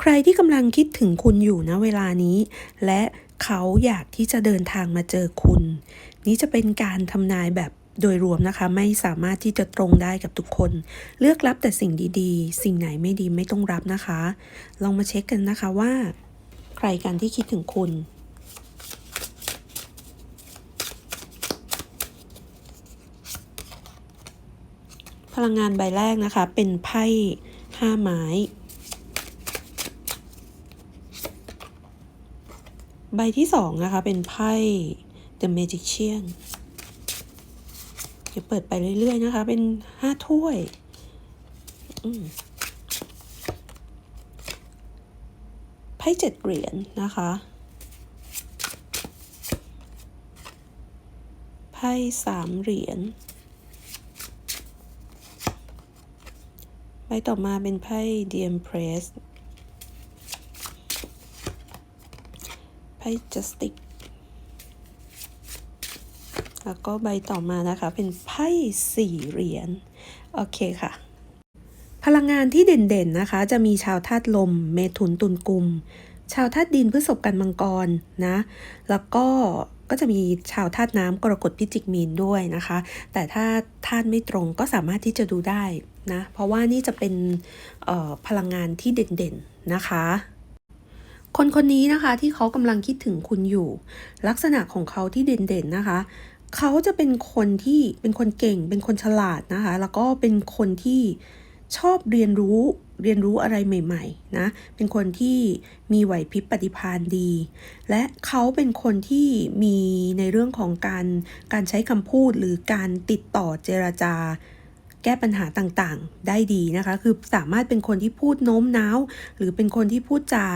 ใครที่กำลังคิดถึงคุณอยู่นะเวลานี้ และเขาอยากที่จะเดินทางมาเจอคุณ นี่จะเป็นการทำนายแบบโดยรวมนะคะ ไม่สามารถที่จะตรงได้กับทุกคน เลือกรับแต่สิ่งดีๆ สิ่งไหนไม่ดีไม่ต้องรับนะคะ ลองมาเช็คกันนะคะว่า ใครกันที่คิดถึงคุณพลังงานใบแรกนะคะ เป็นไพ่ห้าไม้ ใบที่สองนะคะ เป็นไพ่ The Magician เดี๋ยวเปิดไปเรื่อย ๆ นะคะ เป็นห้าถ้วยไพ่เจ็ดเหรียญนะคะ ไพ่สามเหรียญ ใบต่อมาเป็นไพ่ The Empress ไพ่ Justice แล้วก็ใบต่อมานะคะ เป็นไพ่สี่เหรียญ โอเคค่ะ พลังงานที่เด่นๆนะคะ จะมีชาวธาตุลม เมถุนตุลกุม ชาวธาตุดินพฤษภกันมังกรนะ แล้วก็ก็จะมีชาวธาตุน้ำกรกฎพิจิกมีนด้วยนะคะ แต่ถ้าธาตุไม่ตรงก็สามารถที่จะดูได้นะ เพราะว่านี่จะเป็นพลังงานที่เด่นๆนะคะ คนคนนี้นะคะที่เขากำลังคิดถึงคุณอยู่ ลักษณะของเขาที่เด่นๆนะคะ เขาจะเป็นคนที่เป็นคนเก่ง เป็นคนฉลาดนะคะ แล้วก็เป็นคนที่ชอบเรียนรู้เรียนรู้อะไรใหม่ๆนะ เป็นคนที่มีไหวพริบปฏิภาณดี และเขาเป็นคนที่มีในเรื่องของการการใช้คำพูดหรือการติดต่อเจรจา แก้ปัญหาต่างๆ ได้ดีนะคะ คือสามารถเป็นคนที่พูดโน้มน้าว หรือเป็นคนที่พูดจา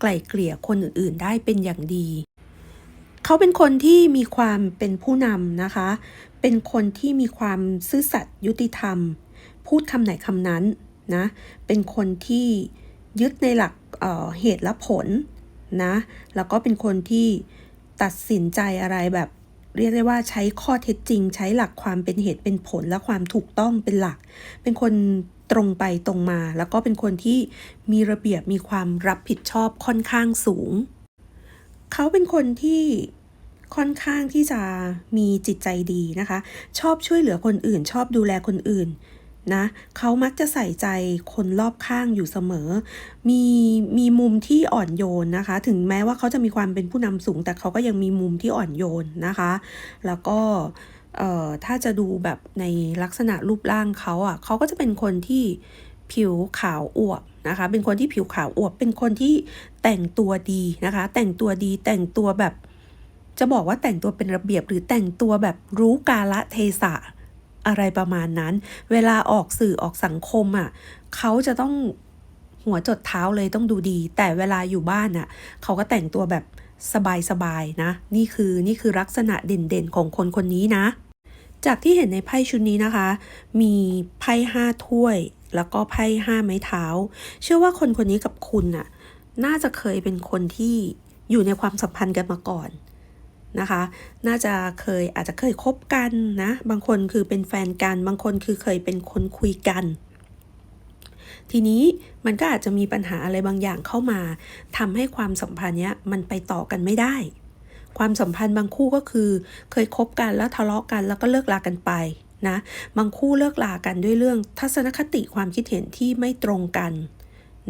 ไกล่เกลี่ยคนอื่นๆ ได้เป็นอย่างดี เขาเป็นคนที่มีความเป็นผู้นำนะคะ เป็นคนที่มีความซื่อสัตย์ยุติธรรม พูดคำไหนคำนั้นนะ เป็นคนที่ยึดในหลักเเหตุและผลนะ แล้วก็เป็นคนที่ตัดสินใจอะไรแบบเรียกได้ว่าใช้ข้อเท็จจริง ใช้หลักความเป็นเหตุเป็นผลและความถูกต้องเป็นหลัก เป็นคน ตรงไปตรงมา แล้วก็เป็นคนที่มีระเบียบมีความรับผิดชอบค่อนข้างสูง เขาเป็นคนที่ค่อนข้างที่จะมีจิตใจดีนะคะ ชอบช่วยเหลือคนอื่น ชอบดูแลคนอื่นนะเขามักจะใส่ใจคนรอบข้างอยู่เสมอ มีมีมุมที่อ่อนโยนนะคะ ถึงแม้ว่าเขาจะมีความเป็นผู้นำสูง แต่เขาก็ยังมีมุมที่อ่อนโยนนะคะ แล้วก็เอ่อถ้าจะดูแบบในลักษณะรูปร่างเขาอะเขาก็จะเป็นคนที่ผิวขาวอวบนะคะ เป็นคนที่ผิวขาวอวบ เป็นคนที่แต่งตัวดีนะคะ แต่งตัวดีแต่งตัวแบบ จะบอกว่าแต่งตัวเป็นระเบียบหรือแต่งตัวแบบรู้กาละเทศะอะไรประมาณนั้น เวลาออกสื่อออกสังคมอะ่ะเขาจะต้องหัวจดเท้าเลยต้องดูดี แต่เวลาอยู่บ้านอะ่ะเขาก็แต่งตัวแบบ สบายๆนะ นี่คือนี่คือลักษณะเด่นๆของคนคนนี้นะ จากที่เห็นในไพ่ชุดนี้นะคะ มีไพ่ห้าถ้วย แล้วก็ไพ่ห้าไม้เท้า เชื่อว่าคนคนนี้กับคุณน่ะน่าจะเคยเป็นคนที่อยู่ในความสัมพันธ์กันมาก่อนนะคะ น่าจะเคยอาจจะเคยคบกันนะ บางคนคือเป็นแฟนกัน บางคนคือเคยเป็นคนคุยกัน ทีนี้มันก็อาจจะมีปัญหาอะไรบางอย่างเข้ามาทำให้ความสัมพันธ์เนี้ยมันไปต่อกันไม่ได้ ความสัมพันธ์บางคู่ก็คือ เคยคบกันแล้วทะเลาะกันแล้วก็เลิกลากันไปนะ บางคู่เลิกลากันด้วยเรื่องทัศนคติความคิดเห็นที่ไม่ตรงกัน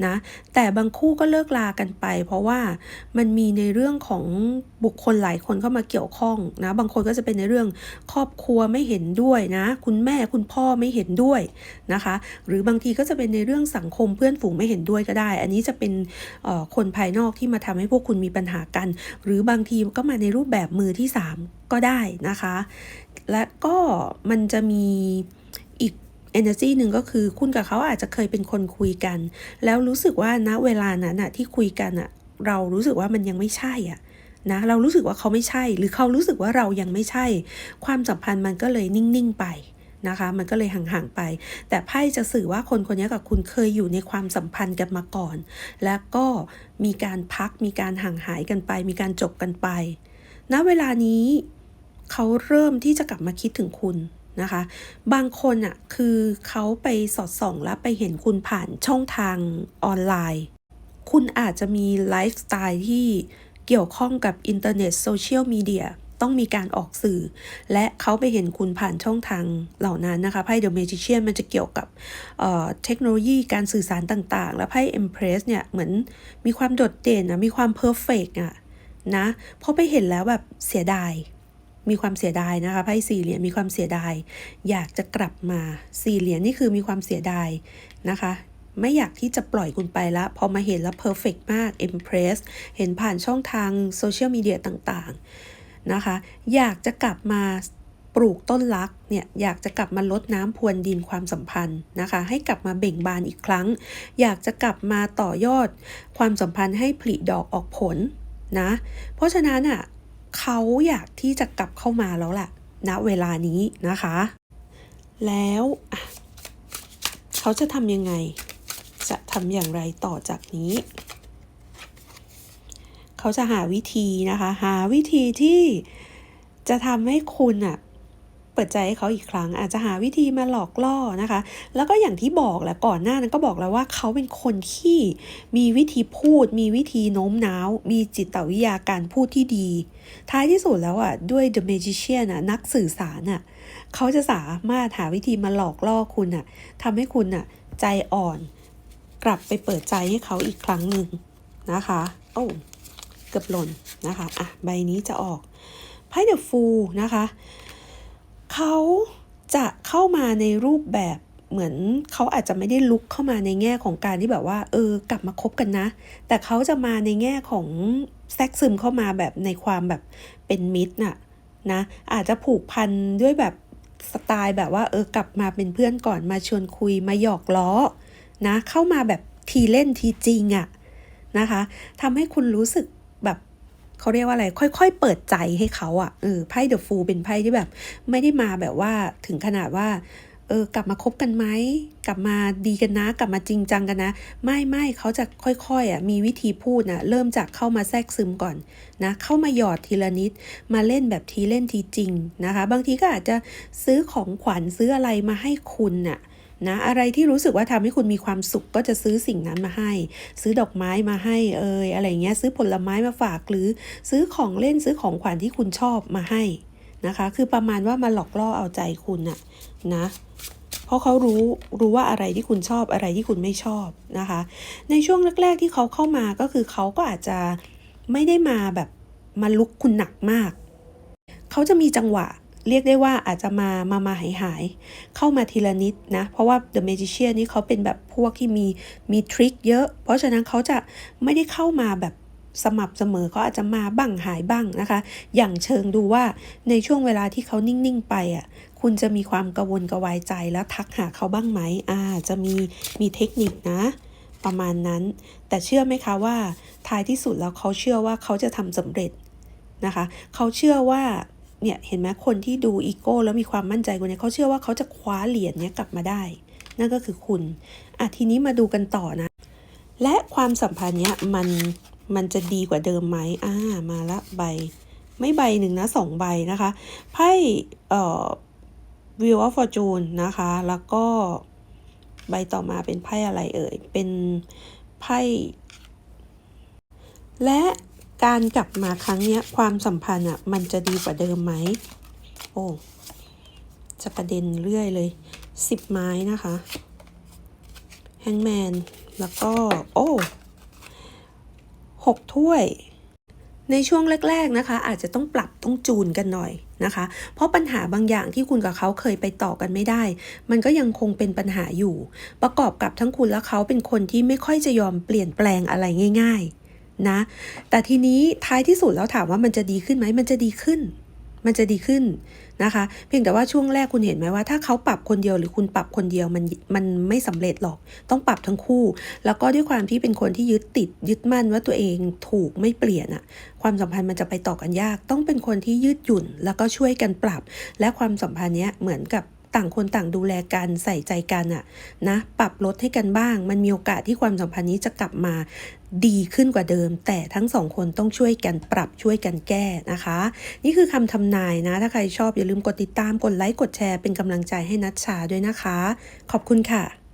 นะ แต่บางคู่ก็เลิกลากันไป เพราะว่ามันมีในเรื่องของบุคคลหลายคนเข้ามาเกี่ยวข้องนะ บางคนก็จะเป็นในเรื่องครอบครัวไม่เห็นด้วยนะ คุณแม่คุณพ่อไม่เห็นด้วยนะคะ หรือบางทีก็จะเป็นในเรื่องสังคมเพื่อนฝูงไม่เห็นด้วยก็ได้ อันนี้จะเป็นคนภายนอกที่มาทำให้พวกคุณมีปัญหากัน หรือบางทีก็มาในรูปแบบมือที่ 3 ก็ได้นะคะ และก็มันจะมี energy หนึ่งก็คือคุณกับเขาอาจจะเคยเป็นคนคุยกัน แล้วรู้สึกว่าณเวลานั้นอะที่คุยกันอะเรารู้สึกว่ามันยังไม่ใช่อะนะเรารู้สึกว่าเขาไม่ใช่ หรือเขารู้สึกว่าเรายังไม่ใช่ ความสัมพันธ์มันก็เลยนิ่ง ๆ ไปนะคะ มันก็เลยห่าง ๆ ไป แต่ไพ่จะสื่อว่าคนคนนี้กับคุณเคยอยู่ในความสัมพันธ์กันมาก่อน แล้วก็มีการพักมีการห่างหายกันไป มีการจบกันไปณเวลานี้เขาเริ่มที่จะกลับมาคิดถึงคุณ นะคะ บางคนอะ่ะคือเขาไปสอดส่องแล้วไปเห็นคุณผ่านช่องทางออนไลน์ คุณอาจจะมีไลฟ์สไตล์ที่เกี่ยวข้องกับอินเทอร์เน็ตโซเชียลมีเดียต้องมีการออกสื่อ และเขาไปเห็นคุณผ่านช่องทางเหล่านั้นนะคะไพ่ The Magician มันจะเกี่ยวกับเเทคโนโลยีการสื่อสารต่างๆ แล้วไพ่ Empress เนี่ย เหมือนมีความโดดเด่นนะมีความเพอร์เฟกอะนะพอไปเห็นแล้วแบบเสียดาย มีความเสียดายนะคะไพ่สี่เหรียญมีความเสียดาย อยากจะกลับมาสี่เหรียญนี่คือมีความเสียดายนะคะไม่อยากที่จะปล่อยคุณไปละ พอมาเห็นแล้วเพอร์เฟกมาก Impress เห็นผ่านช่องทางโซเชียลมีเดียต่างๆนะคะ อยากจะกลับมาปลูกต้นรักเนี่ย อยากจะกลับมาลดน้ำพรวนดินความสัมพันธ์นะคะ ให้กลับมาเบ่งบานอีกครั้ง อยากจะกลับมาต่อยอดความสัมพันธ์ให้ผลิดอกออกผลนะ เพราะฉะนั้นอะ เขาอยากที่จะกลับเข้ามาแล้วแหละณเวลานี้นะคะ แล้วเขาจะทำยังไง จะทำอย่างไรต่อจากนี้ เขาจะหาวิธีนะคะ หาวิธีที่จะทำให้คุณอะ ปิดใจให้เขาอีกครั้ง อาจจะหาวิธีมาหลอกล่อนะคะ แล้วก็อย่างที่บอกแหละก่อนหน้านั้นก็บอกแล้วว่าเขาเป็นคนที่มีวิธีพูด มีวิธีโน้มน้าว มีจิตวิทยาการพูดที่ดี ท้ายที่สุดแล้วอะด้วย The Magician อะนักสื่อสารอะเขาจะสามารถหาวิธีมาหลอกล่อคุณอะทำให้คุณอะใจอ่อน กลับไปเปิดใจให้เขาอีกครั้งหนึ่งนะคะโอ้เกือบหล่นนะคะอะใบนี้จะออกไพ่เดอะฟูนะคะ เขาจะเข้ามาในรูปแบบเหมือนเขาอาจจะไม่ได้ลุกเข้ามาในแง่ของการที่แบบว่า เออ กลับมาคบกันนะ แต่เขาจะมาในแง่ของแทรกซึมเข้ามาแบบในความแบบเป็นมิตรน่ะนะอาจจะผูกพันด้วยแบบสไตล์แบบว่า เออกลับมาเป็นเพื่อนก่อนมาชวนคุยมาหยอกล้อนะ เข้ามาแบบทีเล่นทีจริงอะนะคะทำให้คุณรู้สึก เขาเรียกว่าอะไร ค่อย ๆ เปิดใจให้เขาอะเออไพ่เดอะฟูเป็นไพ่ที่แบบ ไม่ได้มาแบบว่าถึงขนาดว่าเออกลับมาคบกันไหมกลับมาดีกันนะ กลับมาจริงจังกันนะ ไม่ไม่เขาจะค่อยๆอะมีวิธีพูดนะเริ่มจากเข้ามาแทรกซึมก่อนนะเข้ามาหยอดทีละนิด มาเล่นแบบทีเล่นทีจริงนะคะ บางทีก็อาจจะซื้อของขวัญซื้ออะไรมาให้คุณน่ะ นะอะไรที่รู้สึกว่าทำให้คุณมีความสุขก็จะซื้อสิ่งนั้นมาให้ ซื้อดอกไม้มาให้เอยอะไรเงี้ยซื้อผลไม้มาฝากหรือซื้อของเล่นซื้อของขวัญที่คุณชอบมาให้นะคะ คือประมาณว่ามาหลอกล่อเอาใจคุณน่ะนะเพราะเขารู้รู้ว่าอะไรที่คุณชอบอะไรที่คุณไม่ชอบนะคะ ในช่วงแรก ๆ ที่เขาเข้ามาก็คือเขาก็อาจจะไม่ได้มาแบบมาลุกคุณหนักมาก เขาจะมีจังหวะ เรียกได้ว่าอาจจะมามามาหายหายเข้ามาทีละนิดนะ เพราะว่า The Magician นี่เขาเป็นแบบพวกที่มีมีทริคเยอะ เพราะฉะนั้นเขาจะไม่ได้เข้ามาแบบสม่ำเสมอเขาอาจจะมาบ้างหายบ้างนะคะ อย่างเชิงดูว่าในช่วงเวลาที่เขานิ่ง ๆ ไปอะคุณจะมีความกังวลกระวายใจแล้วทักหาเขาบ้างไหมอ่าจะมีมีเทคนิคนะ ประมาณนั้น แต่เชื่อไหมคะว่าท้ายที่สุดแล้วเขาเชื่อว่าเขาจะทำสำเร็จนะคะ เขาเชื่อว่า เนี่ยเห็นไหมคนที่ดูอีโก้แล้วมีความมั่นใจคนนี้เขาเชื่อว่าเขาจะคว้าเหรียญเนี้ยกลับมาได้ นั่นก็คือคุณอะทีนี้มาดูกันต่อนะ และความสัมพันธ์เนี้ยมันมันจะดีกว่าเดิมไหมอ่ามาละใบ ไม่ใบหนึ่งนะสองใบนะคะไพ่เอ่อ Wheel of Fortune นะคะ แล้วก็ใบต่อมาเป็นไพ่อะไรเอ่ย เป็นไพ่และ การกลับมาครั้งเนี้ยความสัมพันธ์อะมันจะดีกว่าเดิมไหมโอ้จะประเด็นเรื่อยเลยสิบไม้นะคะแฮงแมนแล้วก็ โอ้หกถ้วย ในช่วงแรก ๆนะคะ อาจจะต้องปรับต้องจูนกันหน่อยนะคะ เพราะปัญหาบางอย่างที่คุณกับเขาเคยไปต่อกันไม่ได้ มันก็ยังคงเป็นปัญหาอยู่ ประกอบกับทั้งคุณและเขาเป็นคนที่ไม่ค่อยจะยอมเปลี่ยนแปลงอะไรง่าย ๆ นะ แต่ทีนี้ท้ายที่สุดแล้วถามว่ามันจะดีขึ้นไหมมันจะดีขึ้น มันจะดีขึ้นนะคะ เพียงแต่ว่าช่วงแรกคุณเห็นไหมว่า ถ้าเขาปรับคนเดียวหรือคุณปรับคนเดียวมันมันไม่สำเร็จหรอก ต้องปรับทั้งคู่ แล้วก็ด้วยความที่เป็นคนที่ยึดติดยึดมั่นว่าตัวเองถูกไม่เปลี่ยนอะความสัมพันธ์มันจะไปต่อกันยาก ต้องเป็นคนที่ยืดหยุ่น แล้วก็ช่วยกันปรับ และความสัมพันธ์เนี้ยเหมือนกับ ต่างคนต่างดูแลกันใส่ใจกันอะนะปรับลดให้กันบ้าง มันมีโอกาสที่ความสัมพันธ์นี้จะกลับมาดีขึ้นกว่าเดิม แต่ทั้งสองคนต้องช่วยกันปรับช่วยกันแก้นะคะ นี่คือคำทำนายนะ ถ้าใครชอบอย่าลืมกดติดตามกดไลค์กดแชร์เป็นกำลังใจให้นัชชาด้วยนะคะ ขอบคุณค่ะ